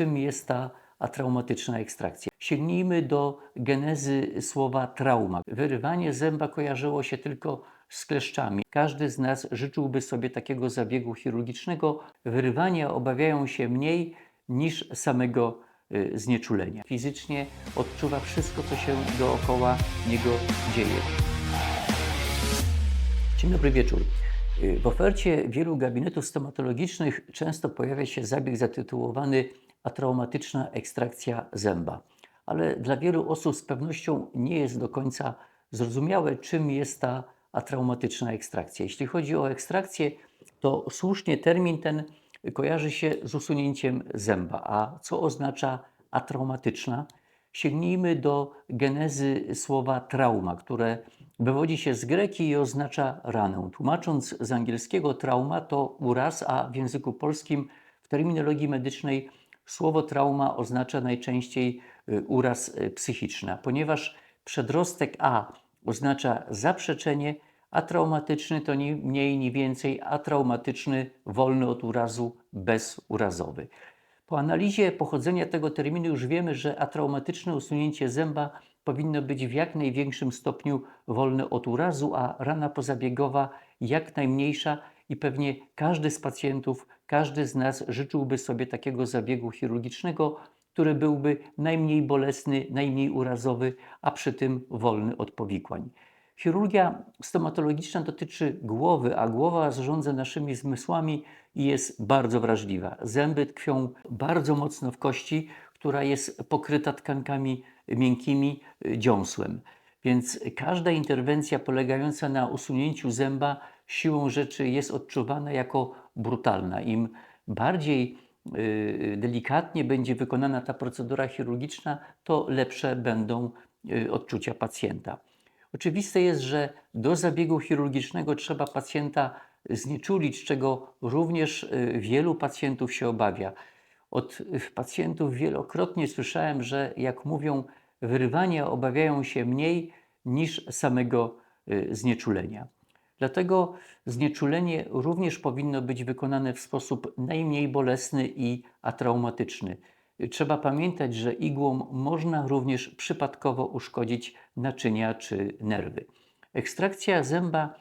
czym jest ta atraumatyczna ekstrakcja. Sięgnijmy do genezy słowa trauma. Wyrywanie zęba kojarzyło się tylko z kleszczami. Każdy z nas życzyłby sobie takiego zabiegu chirurgicznego. Wyrywania obawiają się mniej niż samego y, znieczulenia. Fizycznie odczuwa wszystko, co się dookoła niego dzieje. Dzień dobry wieczór. W ofercie wielu gabinetów stomatologicznych często pojawia się zabieg zatytułowany atraumatyczna ekstrakcja zęba. Ale dla wielu osób z pewnością nie jest do końca zrozumiałe, czym jest ta atraumatyczna ekstrakcja. Jeśli chodzi o ekstrakcję, to słusznie termin ten kojarzy się z usunięciem zęba. A co oznacza atraumatyczna? Sięgnijmy do genezy słowa trauma, które wywodzi się z greki i oznacza ranę. Tłumacząc z angielskiego trauma to uraz, a w języku polskim w terminologii medycznej słowo trauma oznacza najczęściej y, uraz y, psychiczny. A Ponieważ przedrostek a oznacza zaprzeczenie, a traumatyczny to ni mniej ni więcej atraumatyczny, wolny od urazu, bezurazowy. Po analizie pochodzenia tego terminu już wiemy, że atraumatyczne usunięcie zęba powinno być w jak największym stopniu wolne od urazu, a rana pozabiegowa jak najmniejsza i pewnie każdy z pacjentów, każdy z nas życzyłby sobie takiego zabiegu chirurgicznego, który byłby najmniej bolesny, najmniej urazowy, a przy tym wolny od powikłań. Chirurgia stomatologiczna dotyczy głowy, a głowa zarządza naszymi zmysłami i jest bardzo wrażliwa. Zęby tkwią bardzo mocno w kości, która jest pokryta tkankami miękkimi, y, dziąsłem. Więc każda interwencja polegająca na usunięciu zęba siłą rzeczy jest odczuwana jako brutalna. Im bardziej y, delikatnie będzie wykonana ta procedura chirurgiczna, to lepsze będą y, odczucia pacjenta. Oczywiste jest, że do zabiegu chirurgicznego trzeba pacjenta znieczulić, czego również y, wielu pacjentów się obawia. Od pacjentów wielokrotnie słyszałem, że jak mówią, wyrywania obawiają się mniej niż samego znieczulenia. Dlatego znieczulenie również powinno być wykonane w sposób najmniej bolesny i atraumatyczny. Trzeba pamiętać, że igłą można również przypadkowo uszkodzić naczynia czy nerwy. Ekstrakcja zęba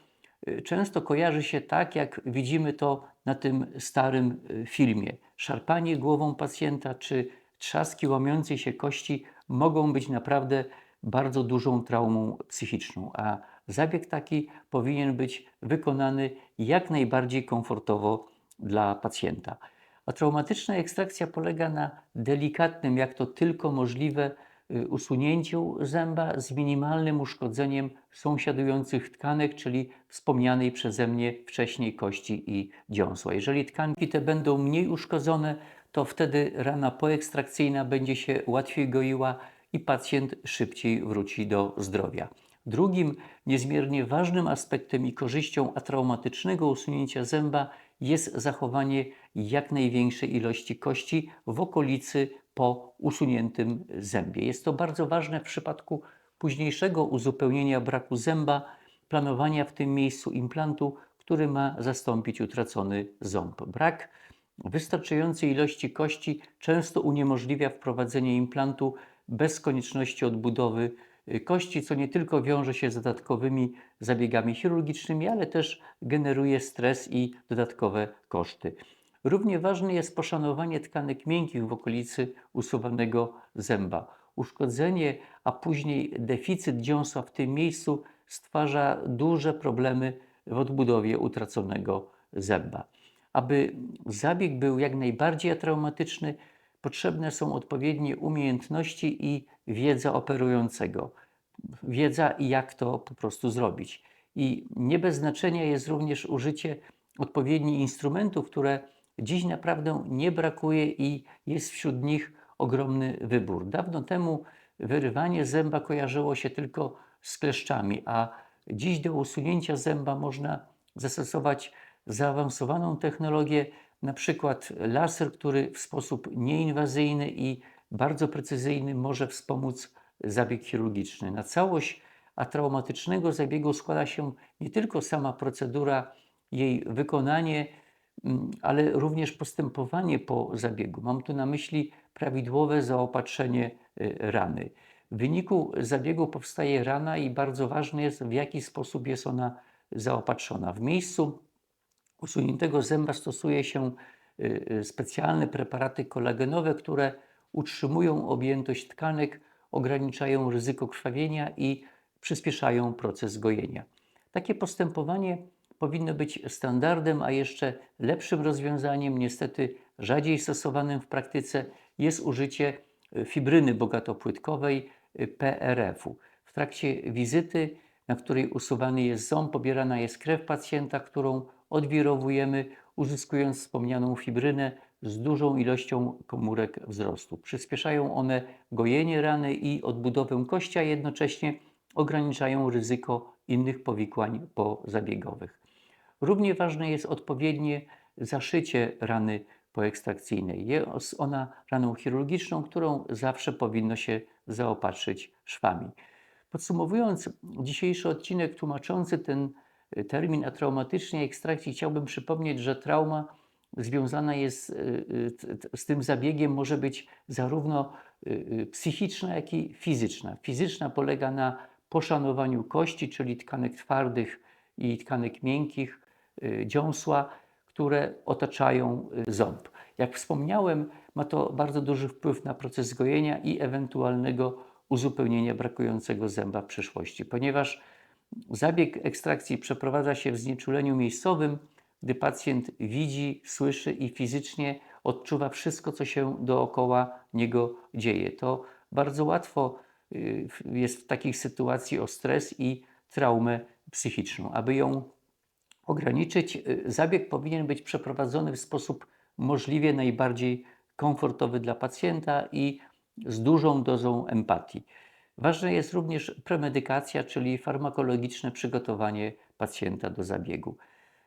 y, często kojarzy się tak, jak widzimy to na tym starym y, filmie. Szarpanie głową pacjenta czy trzaski łamiącej się kości mogą być naprawdę bardzo dużą traumą psychiczną, a zabieg taki powinien być wykonany jak najbardziej komfortowo dla pacjenta. A traumatyczna ekstrakcja polega na delikatnym, jak to tylko możliwe, y, usunięciu zęba z minimalnym uszkodzeniem sąsiadujących tkanek, czyli wspomnianej przeze mnie wcześniej kości i dziąsła. Jeżeli tkanki te będą mniej uszkodzone, to wtedy rana poekstrakcyjna będzie się łatwiej goiła i pacjent szybciej wróci do zdrowia. Drugim niezmiernie ważnym aspektem i korzyścią atraumatycznego usunięcia zęba jest zachowanie jak największej ilości kości w okolicy po usuniętym zębie. Jest to bardzo ważne w przypadku późniejszego uzupełnienia braku zęba, planowania w tym miejscu implantu, który ma zastąpić utracony ząb. Brak wystarczającej ilości kości często uniemożliwia wprowadzenie implantu bez konieczności odbudowy kości, co nie tylko wiąże się z dodatkowymi zabiegami chirurgicznymi, ale też generuje stres i dodatkowe koszty. Równie ważne jest poszanowanie tkanek miękkich w okolicy usuwanego zęba. Uszkodzenie, a później deficyt dziąsła w tym miejscu stwarza duże problemy w odbudowie utraconego zęba. Aby zabieg był jak najbardziej traumatyczny, potrzebne są odpowiednie umiejętności i wiedza operującego. Wiedza, jak to po prostu zrobić. I nie bez znaczenia jest również użycie odpowiednich instrumentów, które dziś naprawdę nie brakuje i jest wśród nich ogromny wybór. Dawno temu wyrywanie zęba kojarzyło się tylko z kleszczami, a dziś do usunięcia zęba można zastosować zaawansowaną technologię, na przykład laser, który w sposób nieinwazyjny i bardzo precyzyjny może wspomóc zabieg chirurgiczny. Na całość atraumatycznego zabiegu składa się nie tylko sama procedura, jej wykonanie, mm, ale również postępowanie po zabiegu. Mam tu na myśli prawidłowe zaopatrzenie y, rany. W wyniku zabiegu powstaje rana i bardzo ważne jest, w jaki sposób jest ona zaopatrzona. W miejscu usuniętego zęba stosuje się y, y, specjalne preparaty kolagenowe, które utrzymują objętość tkanek, ograniczają ryzyko krwawienia i przyspieszają proces gojenia. Takie postępowanie powinno być standardem, a jeszcze lepszym rozwiązaniem, niestety rzadziej stosowanym w praktyce, jest użycie fibryny bogatopłytkowej PRF-u. W trakcie wizyty, na której usuwany jest ząb, pobierana jest krew pacjenta, którą odwirowujemy, uzyskując wspomnianą fibrynę z dużą ilością komórek wzrostu. Przyspieszają one gojenie rany i odbudowę kości, a jednocześnie ograniczają ryzyko innych powikłań pozabiegowych. Równie ważne jest odpowiednie zaszycie rany poekstrakcyjnej. Jest ona raną chirurgiczną, którą zawsze powinno się zaopatrzyć szwami. Podsumowując dzisiejszy odcinek tłumaczący ten termin atraumatycznej ekstrakcji, chciałbym przypomnieć, że trauma związana jest y, y, z tym zabiegiem może być zarówno psychiczna, jak i fizyczna. Fizyczna polega na poszanowaniu kości, czyli tkanek twardych i tkanek miękkich, dziąsła, które otaczają ząb. Jak wspomniałem, ma to bardzo duży wpływ na proces gojenia i ewentualnego uzupełnienia brakującego zęba w przyszłości, ponieważ zabieg ekstrakcji przeprowadza się w znieczuleniu miejscowym, gdy pacjent widzi, słyszy i fizycznie odczuwa wszystko, co się dookoła niego dzieje. To bardzo łatwo y, jest w takich sytuacji o stres i traumę psychiczną. Aby ją ograniczyć, y, zabieg powinien być przeprowadzony w sposób możliwie najbardziej komfortowy dla pacjenta i z dużą dozą empatii. Ważna jest również premedykacja, czyli farmakologiczne przygotowanie pacjenta do zabiegu.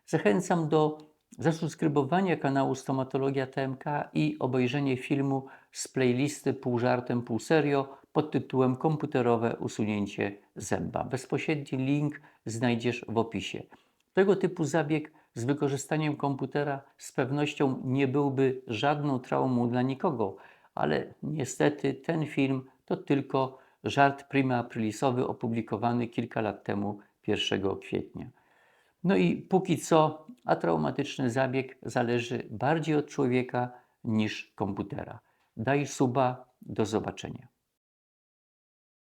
Zachęcam do zasubskrybowania kanału Stomatologia TMK i obejrzenie filmu z playlisty Pół żartem, pół serio pod tytułem Komputerowe usunięcie zęba. Bezpośredni link znajdziesz w opisie. Tego typu zabieg z wykorzystaniem komputera z pewnością nie byłby żadną traumą dla nikogo, ale niestety ten film to tylko żart prima aprilisowy opublikowany kilka lat temu, 1 kwietnia. No i póki co, atraumatyczny zabieg zależy bardziej od człowieka niż komputera. Daj suba, do zobaczenia.